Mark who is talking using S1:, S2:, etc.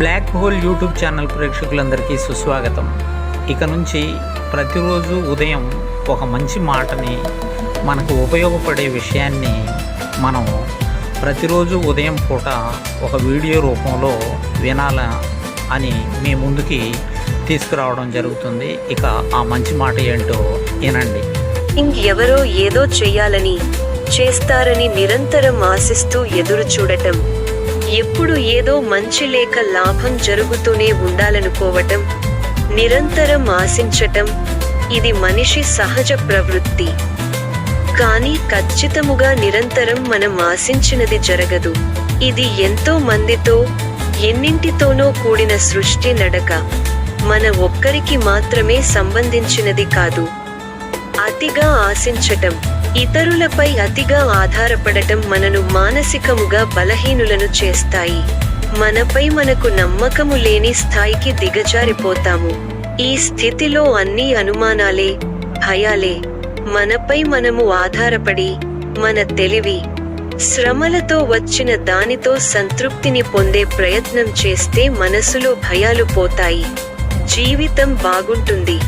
S1: Black hole YouTube channel ప్రేక్షకులందరికీ సుస్వాగతం. ఇక నుంచి ప్రతిరోజు ఉదయం ఒక మంచి మాటని మనకు ఉపయోగపడే విషయాన్ని మనం ప్రతిరోజు ఉదయం పూట ఒక వీడియో రూపంలో వినాల అని మీ ముందుకి తీసుకురావడం జరుగుతుంది. ఇక ఆ మంచి మాట ఏంటో వినండి.
S2: ఇంకెవరో ఏదో చేయాలని చేస్తారని నిరంతరం ఆశిస్తూ ఎదురు చూడటం ఎప్పుడు ఏదో మంచి లేక లాభం జరుగుతూనే ఉండాలనుకోవటం నిరంతరం ఆశించటం ఇది మనిషి సహజ ప్రవృత్తి. కానీ ఖచ్చితముగా నిరంతరం మనం ఆశించినది జరగదు. ఇది ఎంతో మందితో ఎన్నింటితోనో కూడిన సృష్టి నడక. మన ఒక్కరికి మాత్రమే సంబంధించినది కాదు. అతిగా ఆశించటం ఇతరులపై అతిగా ఆధారపడటం మనను మానసికముగా బలహీనులను చేస్తాయి. మనపై మనకు నమ్మకము లేని స్థాయికి దిగజారిపోతాము. ఈ స్థితిలో అన్ని అనుమానాలే భయాలే మనపై మనము ఆధారపడి మన తెలివి శ్రమలతో వచ్చిన దానితో సంతృప్తిని పొందే ప్రయత్నం చేస్తే మనసులో భయాలు పోతాయి. జీవితం బాగుంటుంది.